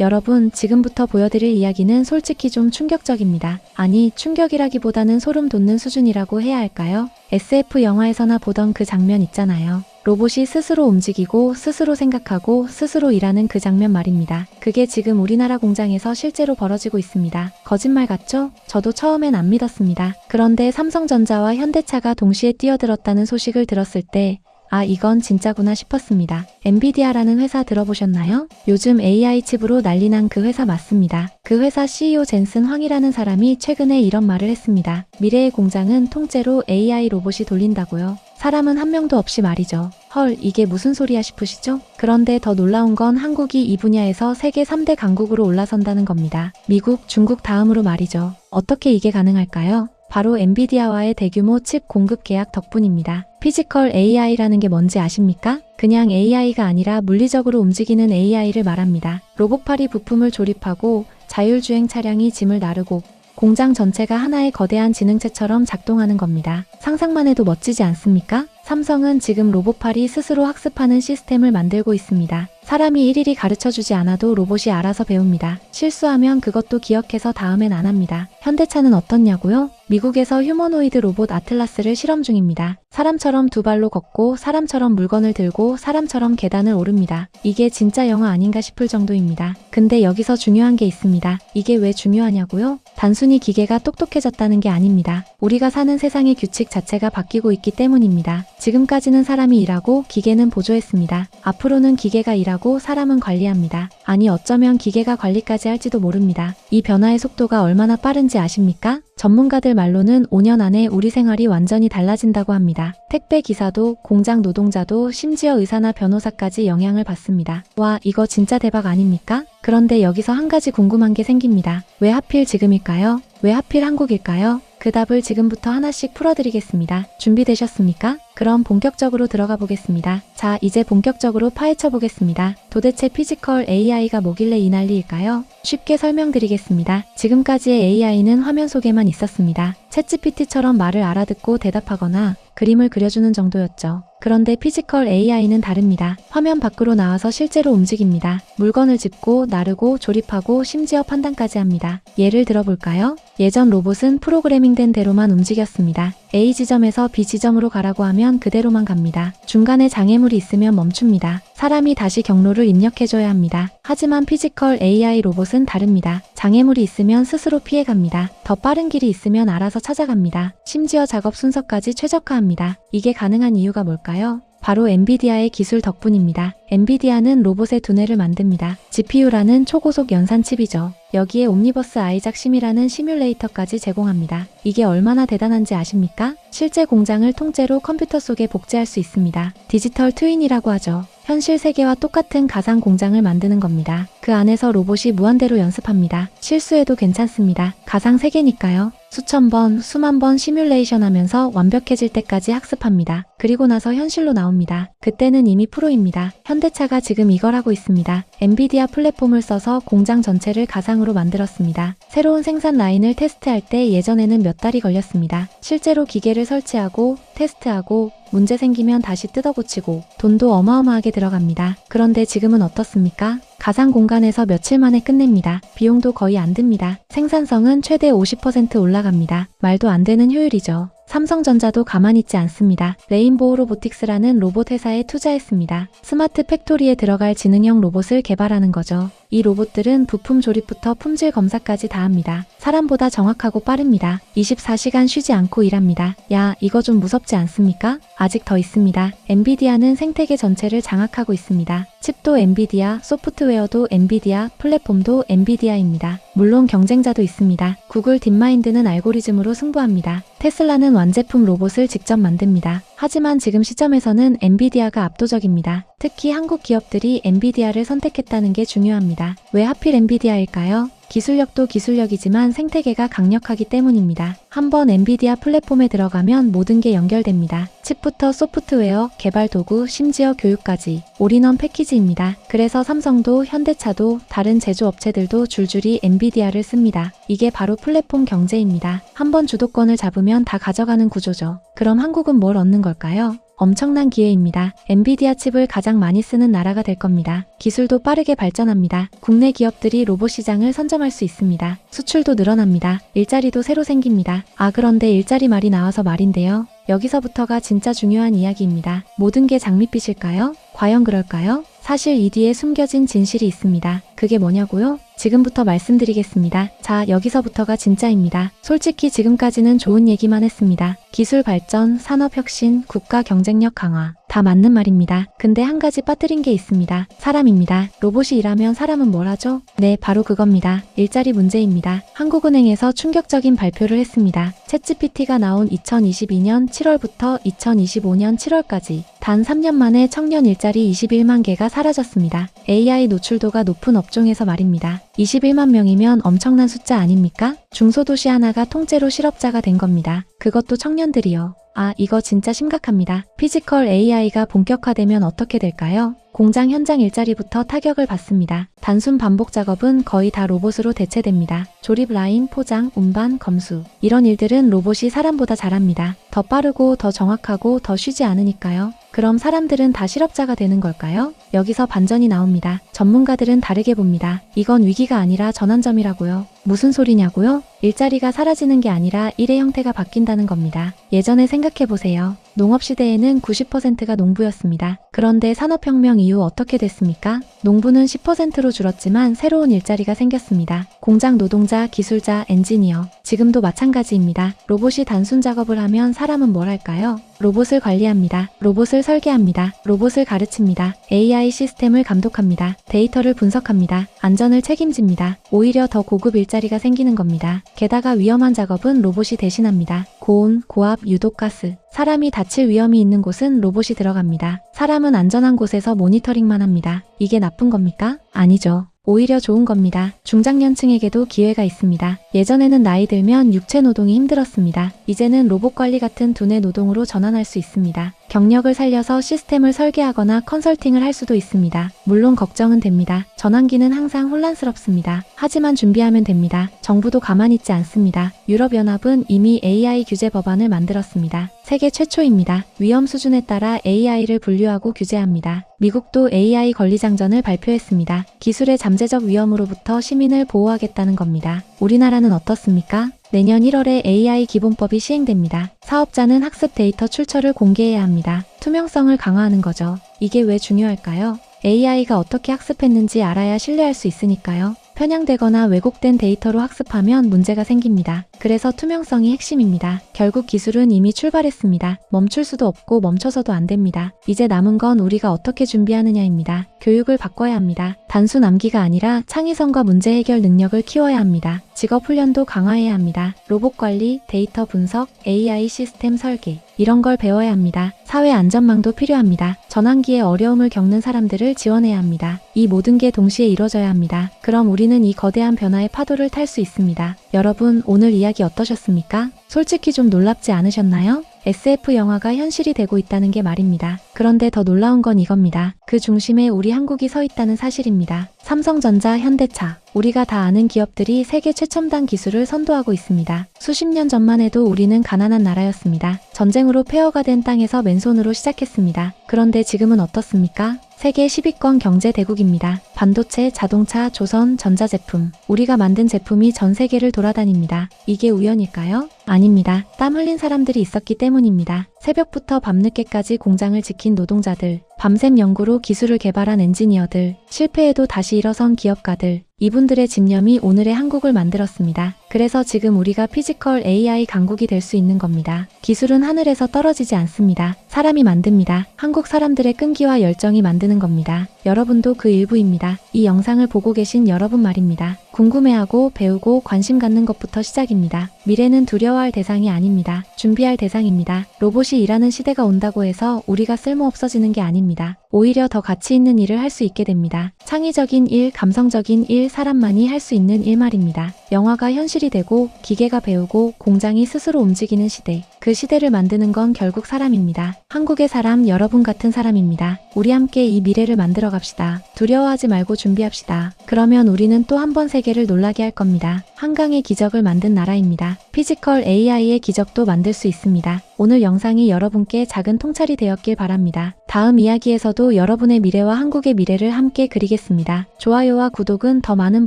여러분, 지금부터 보여드릴 이야기는 솔직히 좀 충격적입니다. 아니, 충격이라기보다는 소름 돋는 수준이라고 해야 할까요? SF 영화에서나 보던 그 장면 있잖아요. 로봇이 스스로 움직이고 스스로 생각하고 스스로 일하는 그 장면 말입니다. 그게 지금 우리나라 공장에서 실제로 벌어지고 있습니다. 거짓말 같죠? 저도 처음엔 안 믿었습니다. 그런데 삼성전자와 현대차가 동시에 뛰어들었다는 소식을 들었을 때 아, 이건 진짜구나 싶었습니다. 엔비디아라는 회사 들어보셨나요? 요즘 AI 칩으로 난리난 그 회사 맞습니다. 그 회사 CEO 젠슨 황이라는 사람이 최근에 이런 말을 했습니다. 미래의 공장은 통째로 AI 로봇이 돌린다고요. 사람은 한 명도 없이 말이죠. 헐, 이게 무슨 소리야 싶으시죠? 그런데 더 놀라운 건 한국이 이 분야에서 세계 3대 강국으로 올라선다는 겁니다. 미국, 중국 다음으로 말이죠. 어떻게 이게 가능할까요? 바로 엔비디아와의 대규모 칩 공급 계약 덕분입니다. 피지컬 AI라는 게 뭔지 아십니까? 그냥 AI가 아니라 물리적으로 움직이는 AI를 말합니다. 로봇팔이 부품을 조립하고 자율주행 차량이 짐을 나르고 공장 전체가 하나의 거대한 지능체처럼 작동하는 겁니다. 상상만 해도 멋지지 않습니까? 삼성은 지금 로봇팔이 스스로 학습하는 시스템을 만들고 있습니다. 사람이 일일이 가르쳐 주지 않아도 로봇이 알아서 배웁니다. 실수하면 그것도 기억해서 다음엔 안 합니다. 현대차는 어떻냐고요? 미국에서 휴머노이드 로봇 아틀라스를 실험 중입니다. 사람처럼 두 발로 걷고 사람처럼 물건을 들고 사람처럼 계단을 오릅니다. 이게 진짜 영화 아닌가 싶을 정도입니다. 근데 여기서 중요한 게 있습니다. 이게 왜 중요하냐고요? 단순히 기계가 똑똑해졌다는 게 아닙니다. 우리가 사는 세상의 규칙 자체가 바뀌고 있기 때문입니다. 지금까지는 사람이 일하고 기계는 보조했습니다. 앞으로는 기계가 일하고 사람은 관리합니다. 아니 어쩌면 기계가 관리까지 할지도 모릅니다. 이 변화의 속도가 얼마나 빠른지 아십니까? 전문가들 말로는 5년 안에 우리 생활이 완전히 달라진다고 합니다. 택배 기사도 공장 노동자도 심지어 의사나 변호사까지 영향을 받습니다. 와, 이거 진짜 대박 아닙니까? 그런데 여기서 한 가지 궁금한 게 생깁니다. 왜 하필 지금일까요? 왜 하필 한국일까요? 그 답을 지금부터 하나씩 풀어드리겠습니다. 준비되셨습니까? 그럼 본격적으로 들어가 보겠습니다. 자, 이제 본격적으로 파헤쳐 보겠습니다. 도대체 피지컬 AI가 뭐길래 이 난리일까요? 쉽게 설명드리겠습니다. 지금까지의 AI는 화면 속에만 있었습니다. 챗GPT처럼 말을 알아듣고 대답하거나 그림을 그려주는 정도였죠. 그런데 피지컬 AI는 다릅니다. 화면 밖으로 나와서 실제로 움직입니다. 물건을 짚고 나르고 조립하고 심지어 판단까지 합니다. 예를 들어볼까요? 예전 로봇은 프로그래밍된 대로만 움직였습니다. A 지점에서 B 지점으로 가라고 하면 그대로만 갑니다. 중간에 장애물이 있으면 멈춥니다. 사람이 다시 경로를 입력해줘야 합니다. 하지만 피지컬 AI 로봇은 다릅니다. 장애물이 있으면 스스로 피해갑니다. 더 빠른 길이 있으면 알아서 찾아갑니다. 심지어 작업 순서까지 최적화합니다. 이게 가능한 이유가 뭘까요? 바로 엔비디아의 기술 덕분입니다. 엔비디아는 로봇의 두뇌를 만듭니다. GPU라는 초고속 연산 칩이죠. 여기에 옴니버스 아이작 심이라는 시뮬레이터까지 제공합니다. 이게 얼마나 대단한지 아십니까? 실제 공장을 통째로 컴퓨터 속에 복제할 수 있습니다. 디지털 트윈이라고 하죠. 현실 세계와 똑같은 가상 공장을 만드는 겁니다. 그 안에서 로봇이 무한대로 연습합니다. 실수해도 괜찮습니다. 가상 세계니까요. 수천 번, 수만 번 시뮬레이션 하면서 완벽해질 때까지 학습합니다. 그리고 나서 현실로 나옵니다. 그때는 이미 프로입니다. 현대차가 지금 이걸 하고 있습니다. 엔비디아 플랫폼을 써서 공장 전체를 가상으로 만들었습니다. 새로운 생산 라인을 테스트할 때 예전에는 몇 달이 걸렸습니다. 실제로 기계를 설치하고 테스트하고 문제 생기면 다시 뜯어 고치고 돈도 어마어마하게 들어갑니다. 그런데 지금은 어떻습니까? 가상 공간에서 며칠 만에 끝냅니다. 비용도 거의 안 듭니다. 생산성은 최대 50% 올라갑니다. 말도 안 되는 효율이죠. 삼성전자도 가만히 있지 않습니다. 레인보우 로보틱스라는 로봇 회사에 투자했습니다. 스마트 팩토리에 들어갈 지능형 로봇을 개발하는 거죠. 이 로봇들은 부품 조립부터 품질 검사까지 다 합니다. 사람보다 정확하고 빠릅니다. 24시간 쉬지 않고 일합니다. 야, 이거 좀 무섭지 않습니까? 아직 더 있습니다. 엔비디아는 생태계 전체를 장악하고 있습니다. 칩도 엔비디아, 소프트웨어도 엔비디아, 플랫폼도 엔비디아입니다. 물론 경쟁자도 있습니다. 구글 딥마인드는 알고리즘으로 승부합니다. 테슬라는 완제품 로봇을 직접 만듭니다. 하지만 지금 시점에서는 엔비디아가 압도적입니다. 특히 한국 기업들이 엔비디아를 선택했다는 게 중요합니다. 왜 하필 엔비디아일까요? 기술력도 기술력이지만 생태계가 강력하기 때문입니다. 한번 엔비디아 플랫폼에 들어가면 모든 게 연결됩니다. 칩부터 소프트웨어, 개발 도구, 심지어 교육까지 올인원 패키지입니다. 그래서 삼성도 현대차도 다른 제조업체들도 줄줄이 엔비디아를 씁니다. 이게 바로 플랫폼 경제입니다. 한번 주도권을 잡으면 다 가져가는 구조죠. 그럼 한국은 뭘 얻는 걸까요? 엄청난 기회입니다. 엔비디아 칩을 가장 많이 쓰는 나라가 될 겁니다. 기술도 빠르게 발전합니다. 국내 기업들이 로봇 시장을 선점할 수 있습니다. 수출도 늘어납니다. 일자리도 새로 생깁니다. 아, 그런데 일자리 말이 나와서 말인데요. 여기서부터가 진짜 중요한 이야기입니다. 모든 게 장밋빛일까요? 과연 그럴까요? 사실 이 뒤에 숨겨진 진실이 있습니다. 그게 뭐냐고요? 지금부터 말씀드리겠습니다. 자, 여기서부터가 진짜입니다. 솔직히 지금까지는 좋은 얘기만 했습니다. 기술 발전, 산업 혁신, 국가 경쟁력 강화. 다 맞는 말입니다. 근데 한 가지 빠뜨린 게 있습니다. 사람입니다. 로봇이 일하면 사람은 뭘 하죠? 네, 바로 그겁니다. 일자리 문제입니다. 한국은행에서 충격적인 발표를 했습니다. 챗GPT가 나온 2022년 7월부터 2025년 7월까지 단 3년 만에 청년 일자리 21만 개가 사라졌습니다. AI 노출도가 높은 업종에서 말입니다. 21만 명이면 엄청난 숫자 아닙니까? 중소도시 하나가 통째로 실업자가 된 겁니다. 그것도 청년들이요. 아, 이거 진짜 심각합니다. 피지컬 AI가 본격화되면 어떻게 될까요? 공장 현장 일자리부터 타격을 받습니다. 단순 반복 작업은 거의 다 로봇으로 대체됩니다. 조립 라인, 포장, 운반, 검수. 이런 일들은 로봇이 사람보다 잘합니다. 더 빠르고 더 정확하고 더 쉬지 않으니까요. 그럼 사람들은 다 실업자가 되는 걸까요? 여기서 반전이 나옵니다. 전문가들은 다르게 봅니다. 이건 위기가 아니라 전환점이라고요. 무슨 소리냐고요? 일자리가 사라지는 게 아니라 일의 형태가 바뀐다는 겁니다. 예전에 생각해 보세요. 농업시대에는 90%가 농부였습니다. 그런데 산업혁명 이후 어떻게 됐습니까? 농부는 10%로 줄었지만 새로운 일자리가 생겼습니다. 공장 노동자, 기술자, 엔지니어. 지금도 마찬가지입니다. 로봇이 단순 작업을 하면 사람은 뭘 할까요? 로봇을 관리합니다. 로봇을 설계합니다. 로봇을 가르칩니다. AI 시스템을 감독합니다. 데이터를 분석합니다. 안전을 책임집니다. 오히려 더 고급 일 자리가 생기는 겁니다. 게다가 위험한 작업은 로봇이 대신합니다. 고온, 고압, 유독가스. 사람이 다칠 위험이 있는 곳은 로봇이 들어갑니다. 사람은 안전한 곳에서 모니터링만 합니다. 이게 나쁜 겁니까? 아니죠. 오히려 좋은 겁니다. 중장년층에게도 기회가 있습니다. 예전에는 나이 들면 육체 노동이 힘들었습니다. 이제는 로봇 관리 같은 두뇌 노동으로 전환할 수 있습니다. 경력을 살려서 시스템을 설계하거나 컨설팅을 할 수도 있습니다. 물론 걱정은 됩니다. 전환기는 항상 혼란스럽습니다. 하지만 준비하면 됩니다. 정부도 가만히 있지 않습니다. 유럽연합은 이미 AI 규제 법안을 만들었습니다. 세계 최초입니다. 위험 수준에 따라 AI를 분류하고 규제합니다. 미국도 AI 권리장전을 발표했습니다. 기술의 잠재적 위험으로부터 시민을 보호하겠다는 겁니다. 우리나라는 어떻습니까? 내년 1월에 AI 기본법이 시행됩니다. 사업자는 학습 데이터 출처를 공개해야 합니다. 투명성을 강화하는 거죠. 이게 왜 중요할까요? AI가 어떻게 학습했는지 알아야 신뢰할 수 있으니까요. 편향되거나 왜곡된 데이터로 학습하면 문제가 생깁니다. 그래서 투명성이 핵심입니다. 결국 기술은 이미 출발했습니다. 멈출 수도 없고 멈춰서도 안 됩니다. 이제 남은 건 우리가 어떻게 준비하느냐입니다. 교육을 바꿔야 합니다. 단순 암기가 아니라 창의성과 문제 해결 능력을 키워야 합니다. 직업 훈련도 강화해야 합니다. 로봇 관리, 데이터 분석, AI 시스템 설계. 이런 걸 배워야 합니다. 사회 안전망도 필요합니다. 전환기에 어려움을 겪는 사람들을 지원해야 합니다. 이 모든 게 동시에 이뤄져야 합니다. 그럼 우리는 이 거대한 변화의 파도를 탈 수 있습니다. 여러분, 오늘 이야기 어떠셨습니까? 솔직히 좀 놀랍지 않으셨나요? SF 영화가 현실이 되고 있다는 게 말입니다. 그런데 더 놀라운 건 이겁니다. 그 중심에 우리 한국이 서 있다는 사실입니다. 삼성전자, 현대차. 우리가 다 아는 기업들이 세계 최첨단 기술을 선도하고 있습니다. 수십 년 전만 해도 우리는 가난한 나라였습니다. 전쟁으로 폐허가 된 땅에서 맨손으로 시작했습니다. 그런데 지금은 어떻습니까? 세계 10위권 경제 대국입니다. 반도체, 자동차, 조선, 전자제품. 우리가 만든 제품이 전 세계를 돌아다닙니다. 이게 우연일까요? 아닙니다. 땀 흘린 사람들이 있었기 때문입니다. 새벽부터 밤늦게까지 공장을 지킨 노동자들, 밤샘 연구로 기술을 개발한 엔지니어들, 실패해도 다시 일어선 기업가들, 이분들의 집념이 오늘의 한국을 만들었습니다. 그래서 지금 우리가 피지컬 AI 강국이 될 수 있는 겁니다. 기술은 하늘에서 떨어지지 않습니다. 사람이 만듭니다. 한국 사람들의 끈기와 열정이 만드는 겁니다. 여러분도 그 일부입니다. 이 영상을 보고 계신 여러분 말입니다. 궁금해하고 배우고 관심 갖는 것부터 시작입니다. 미래는 두려워할 대상이 아닙니다. 준비할 대상입니다. 로봇이 일하는 시대가 온다고 해서 우리가 쓸모 없어지는 게 아닙니다. 오히려 더 가치 있는 일을 할 수 있게 됩니다. 창의적인 일, 감성적인 일, 사람만이 할 수 있는 일 말입니다. 영화가 현실이 되고 기계가 배우고 공장이 스스로 움직이는 시대. 그 시대를 만드는 건 결국 사람입니다. 한국의 사람, 여러분 같은 사람입니다. 우리 함께 이 미래를 만들어 갑시다. 두려워하지 말고 준비합시다. 그러면 우리는 또 한 번 세계를 놀라게 할 겁니다. 한강의 기적을 만든 나라입니다. 피지컬 AI의 기적도 만들 수 있습니다. 오늘 영상이 여러분께 작은 통찰이 되었길 바랍니다. 다음 이야기에서도 여러분의 미래와 한국의 미래를 함께 그리겠습니다. 좋아요와 구독은 더 많은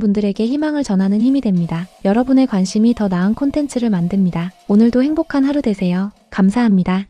분들에게 희망을 전하는 힘이 됩니다. 여러분의 관심이 더 나은 콘텐츠를 만듭니다. 오늘도 행복한 하루 되세요. 감사합니다.